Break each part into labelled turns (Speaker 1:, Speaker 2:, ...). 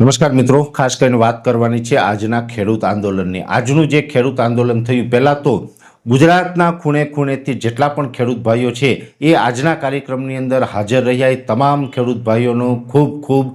Speaker 1: નમસ્કાર મિત્રો, ખાસ કરીને વાત કરવાની છે આજના ખેડૂત આંદોલનની. આજનું જે ખેડૂત આંદોલન થયું, પહેલાં તો ગુજરાતના ખૂણે ખૂણેથી જેટલા પણ ખેડૂત ભાઈઓ છે, એ આજના કાર્યક્રમની અંદર હાજર રહ્યા. એ તમામ ખેડૂત ભાઈઓનો ખૂબ ખૂબ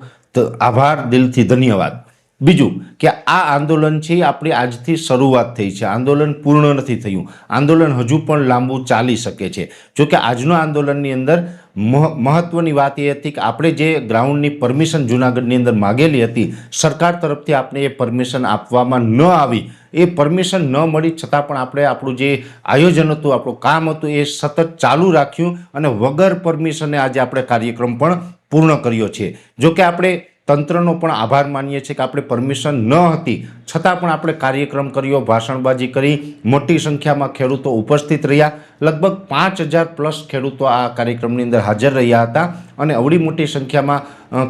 Speaker 1: આભાર, દિલથી ધન્યવાદ. બીજું કે આ આંદોલન છે આપણી આજથી શરૂઆત થઈ છે. આંદોલન પૂર્ણ નથી થયું. આંદોલન હજુ પણ લાંબુ ચાલી શકે છે. જો કે આજના આંદોલનની અંદર મહ- મહત્વની વાત એ હતી કે આપણે જે ગ્રાઉન્ડની પરમિશન જુનાગઢની અંદર માગેલી હતી, સરકાર તરફથી આપણે એ પરમિશન આપવામાં ન આવી. એ પરમિશન ન મળી છતાં પણ આપણે આપણું જે આયોજન હતું, આપણું કામ હતું એ સતત ચાલુ રાખ્યું અને વગર પરમિશને આજે આપણે કાર્યક્રમ પણ પૂર્ણ કર્યો છે. જો કે આપણે તંત્રનો પણ આભાર માનીએ છીએ કે આપણે પરમિશન ન હતી. છતાં પણ આપણે કાર્યક્રમ કર્યો, ભાષણબાજી કરી, મોટી સંખ્યામાં ખેડૂતો ઉપસ્થિત રહ્યા. લગભગ પાંચ હજાર પ્લસ ખેડૂતો આ કાર્યક્રમની અંદર હાજર રહ્યા હતા અને અવડી મોટી સંખ્યામાં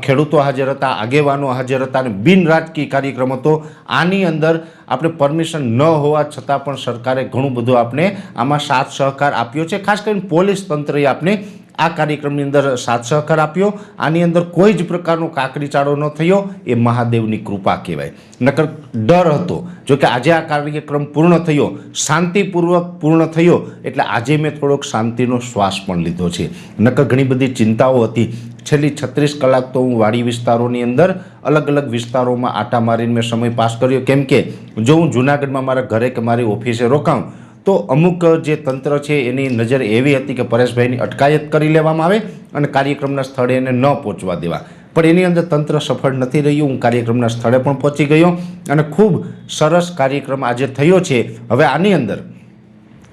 Speaker 1: ખેડૂતો હાજર હતા, આગેવાનો હાજર હતા અને બિન રાજકીય કાર્યક્રમ હતો. આની અંદર આપણે પરમિશન ન હોવા છતાં પણ સરકારે ઘણું બધું આપણે આમાં સાથ સહકાર આપ્યો છે. ખાસ કરીને પોલીસ તંત્રએ આપણે આ કાર્યક્રમની અંદર સાથ સહકાર આપ્યો. આની અંદર કોઈ જ પ્રકારનો કાકડી ચાળો ન થયો. એ મહાદેવની કૃપા કહેવાય. નકર ડર હતો. જો કે આજે આ કાર્યક્રમ પૂર્ણ થયો, શાંતિપૂર્વક પૂર્ણ થયો, એટલે આજે મેં થોડોક શાંતિનો શ્વાસ પણ લીધો છે. નકર ઘણી બધી ચિંતાઓ હતી. છેલ્લી છત્રીસ કલાક તો હું વાડી વિસ્તારોની અંદર અલગ અલગ વિસ્તારોમાં આટા મારીને મેં સમય પાસ કર્યો. કેમ કે જો હું જુનાગઢમાં મારા ઘરે કે મારી ઓફિસે રોકાઉં તો અમુક જે તંત્ર છે એની નજર એવી હતી કે પરેશભાઈની અટકાયત કરી લેવામાં આવે અને કાર્યક્રમના સ્થળે એને ન પહોંચવા દેવા. પણ એની અંદર તંત્ર સફળ નથી રહ્યું. હું કાર્યક્રમના સ્થળે પણ પહોંચી ગયો અને ખૂબ સરસ કાર્યક્રમ આજે થયો છે. હવે આની અંદર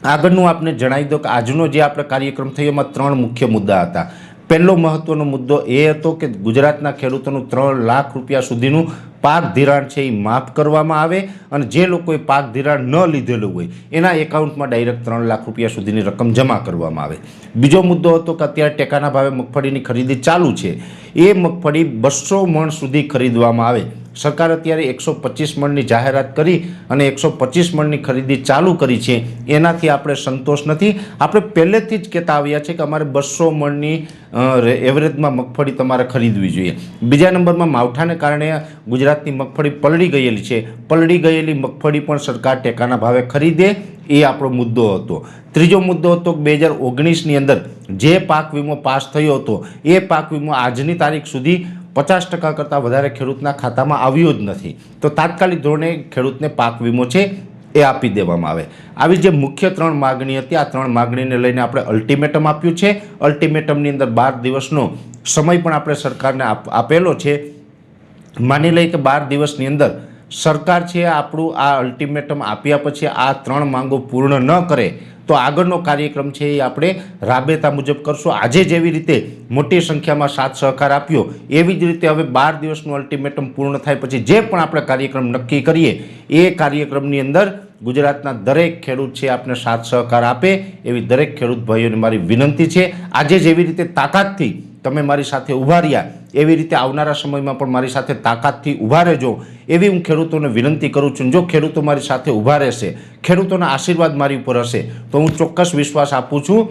Speaker 1: આગળનું આપને જણાવી દો કે આજનો જે આપણે કાર્યક્રમ થયો એમાં ત્રણ મુખ્ય મુદ્દા હતા. પહેલો મહત્વનો મુદ્દો એ હતો કે ગુજરાતના ખેડૂતોનું ત્રણ લાખ રૂપિયા સુધીનું પાક ધિરાણ છે એ માફ કરવામાં આવે અને જે લોકોએ પાક ધિરાણ ન લીધેલું હોય, એના એકાઉન્ટમાં ડાયરેક્ટ ત્રણ લાખ રૂપિયા સુધીની રકમ જમા કરવામાં આવે. બીજો મુદ્દો હતો કે અત્યારે ટેકાના ભાવે મગફળીની ખરીદી ચાલુ છે. એ મગફળી બસો મણ સુધી ખરીદવામાં આવે. સરકાર અત્યારે એકસો પચીસ મણની જાહેરાત કરી અને એકસો પચીસ મણની ખરીદી ચાલુ કરી છે. એનાથી આપણે સંતોષ નથી. આપણે પહેલેથી જ કહેતા આવ્યા છે કે અમારે બસો મણની એવરેજમાં મગફળી તમારે ખરીદવી જોઈએ. બીજા નંબરમાં માવઠાને કારણે ગુજરાતની મગફળી પલળી ગયેલી છે. પલળી ગયેલી મગફળી પણ સરકાર ટેકાના ભાવે ખરીદે એ આપણો મુદ્દો હતો. ત્રીજો મુદ્દો હતો કે બે હજાર ઓગણીસની અંદર જે પાક વીમો પાસ થયો હતો, એ પાક વીમો આજની તારીખ સુધી પચાસ ટકા કરતાં વધારે ખેડૂતના ખાતામાં આવ્યો જ નથી. તો તાત્કાલિક ધોરણે ખેડૂતને પાક વીમો છે એ આપી દેવામાં આવે. આવી જે મુખ્ય ત્રણ માગણી હતી, આ ત્રણ માગણીને લઈને આપણે અલ્ટિમેટમ આપ્યું છે. અલ્ટિમેટમની અંદર બાર દિવસનો સમય પણ આપણે સરકારને આપ- આપેલો છે. માની લઈએ કે બાર દિવસની અંદર સરકાર છે આપણું આ અલ્ટિમેટમ આપ્યા પછી આ ત્રણ માંગો પૂર્ણ ન કરે તો આગળનો કાર્યક્રમ છે એ આપણે રાબેતા મુજબ કરશું. આજે જેવી રીતે મોટી સંખ્યામાં સાથ સહકાર આપ્યો, એવી જ રીતે હવે બાર દિવસનું અલ્ટિમેટમ પૂર્ણ થાય પછી જે પણ આપણે કાર્યક્રમ નક્કી કરીએ, એ કાર્યક્રમની અંદર ગુજરાતના દરેક ખેડૂત છે આપને સાથ સહકાર આપે. એવી દરેક ખેડૂત ભાઈઓને મારી વિનંતી છે. આજે જેવી રીતે તાકાતથી તમે મારી સાથે ઊભા રહ્યા, એવી રીતે આવનારા સમયમાં પણ મારી સાથે તાકાતથી ઊભા રહેજો. એવી હું ખેડૂતોને વિનંતી કરું છું, જો ખેડૂતો મારી સાથે ઊભા રહેશે, ખેડૂતોના આશીર્વાદ મારી ઉપર હશે, તો હું ચોક્કસ વિશ્વાસ આપું છું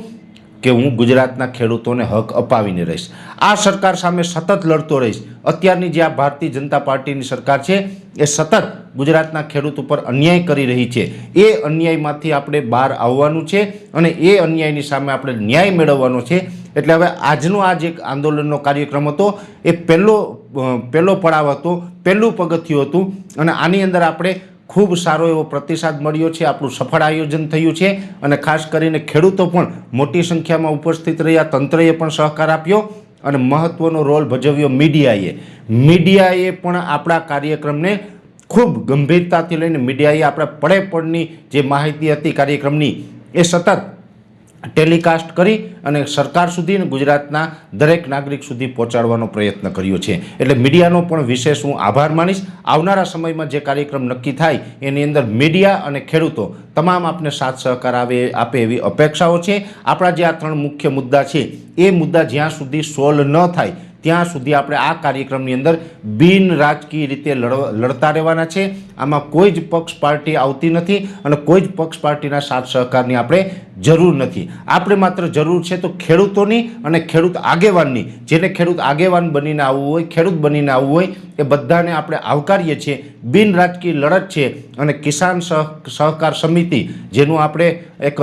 Speaker 1: કે હું ગુજરાતના ખેડૂતોને હક અપાવીને રહીશ. આ સરકાર સામે સતત લડતો રહીશ. અત્યારની જે આ ભારતીય જનતા પાર્ટીની સરકાર છે, એ સતત ગુજરાતના ખેડૂત ઉપર અન્યાય કરી રહી છે. એ અન્યાયમાંથી આપણે બહાર આવવાનું છે અને એ અન્યાયની સામે આપણે ન્યાય મેળવવાનો છે. એટલે હવે આજનો આ જે આંદોલનનો કાર્યક્રમ હતો, એ પહેલો પહેલો પડાવ હતો, પહેલું પગથિયું હતું અને આની અંદર આપણે ખૂબ સારો એવો પ્રતિસાદ મળ્યો છે. આપણું સફળ આયોજન થયું છે અને ખાસ કરીને ખેડૂતો પણ મોટી સંખ્યામાં ઉપસ્થિત રહ્યા. તંત્રએ પણ સહકાર આપ્યો અને મહત્ત્વનો રોલ ભજવ્યો મીડિયાએ. મીડિયાએ પણ આપણા કાર્યક્રમને ખૂબ ગંભીરતાથી લઈને મીડિયાએ આપણા પડે પડની જે માહિતી હતી કાર્યક્રમની, એ સતત ટેલિકાસ્ટ કરી અને સરકાર સુધી અને ગુજરાતના દરેક નાગરિક સુધી પહોંચાડવાનો પ્રયત્ન કર્યો છે. એટલે મીડિયાનો પણ વિશેષ હું આભાર માનીશ. આવનારા સમયમાં જે કાર્યક્રમ નક્કી થાય એની અંદર મીડિયા અને ખેડૂતો તમામ આપને સાથ સહકાર આવે, આપે એવી અપેક્ષાઓ છે. આપણા જે આ ત્રણ મુખ્ય મુદ્દા છે, એ મુદ્દા જ્યાં સુધી સોલ્વ ન થાય ત્યાં સુધી આપણે આ કાર્યક્રમની અંદર બિન રાજકીય રીતે લડતા રહેવાના છે. આમાં કોઈ જ પક્ષ પાર્ટી આવતી નથી અને કોઈ જ પક્ષ પાર્ટીના સાથ સહકારની આપણે જરૂર નથી. આપણે માત્ર જરૂર છે તો ખેડૂતોની અને ખેડૂત આગેવાનની. જેને ખેડૂત આગેવાન બનીને આવવું હોય, ખેડૂત બનીને આવવું હોય, એ બધાને આપણે આવકારીએ છીએ. બિન રાજકીય લડત છે અને કિસાન સહ, સહકાર સમિતિ, જેનું આપણે એક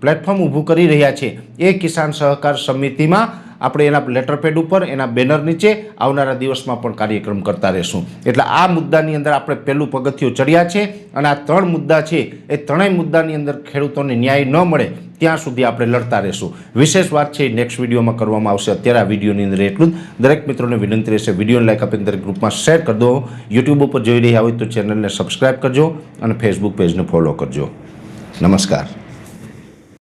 Speaker 1: પ્લેટફોર્મ ઊભું કરી રહ્યા છીએ એ કિસાન સહકાર સમિતિમાં આપણે એના લેટરપેડ ઉપર, એના બેનર નીચે આવનારા દિવસમાં પણ કાર્યક્રમ કરતા રહેશું. એટલે આ મુદ્દાની અંદર આપણે પહેલું પગથિયું ચડ્યા છે અને આ ત્રણ મુદ્દા છે, એ ત્રણેય મુદ્દાની અંદર ખેડૂતોને ન્યાય ન મળે ત્યાં સુધી આપણે લડતા રહેશું. વિશેષ વાત છે નેક્સ્ટ વિડીયોમાં કરવામાં આવશે. અત્યારે આ વિડીયોની અંદર એટલું જ. દરેક મિત્રોને વિનંતી રહેશે, વિડીયોને લાઈક આપીને દરેક ગ્રુપમાં શેર કરી દો. યુટ્યુબ ઉપર જોઈ રહ્યા હોય તો ચેનલને સબસ્ક્રાઈબ કરજો અને ફેસબુક પેજને ફોલો કરજો. નમસ્કાર.